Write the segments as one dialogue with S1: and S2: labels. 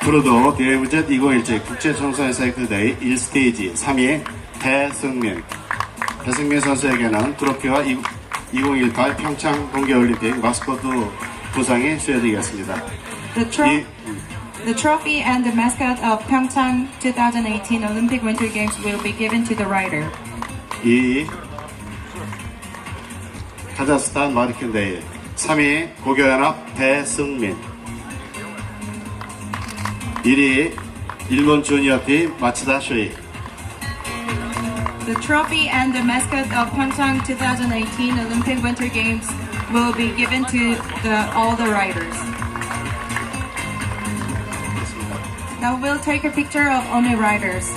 S1: 앞으로도 대회문제 2017 국제청소년 사이클대회 1스테이지 3위 배승민 배승민 선수에게는 트로피와 2018 평창 동계올림픽 마스코트 부상이 수여되겠습니다.
S2: The, tro-
S1: 이
S2: the trophy and the mascot of Pyeongchang 2018 Olympic Winter Games will be given to the rider.
S1: 이 카자흐스탄 대회 3위 고교연합 배승민 1위 일본 주니어팀 마치다 쇼이
S2: The trophy and the mascot of Pyeongchang 2018 Olympic Winter Games will be given to the, all the riders. Now we'll take a picture of only riders.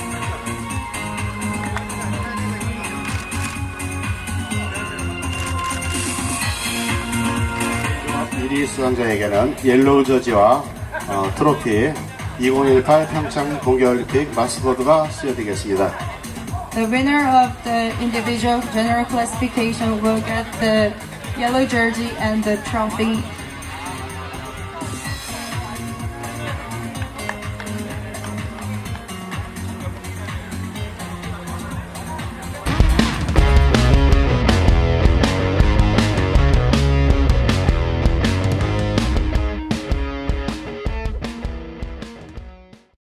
S1: 1위 수상자에게는 옐로우 저지와 어, 트로피 2018 평창 동계올림픽 마스코트가 수여되겠습니다.
S2: The winner of the individual general classification will get the yellow jersey and the trophy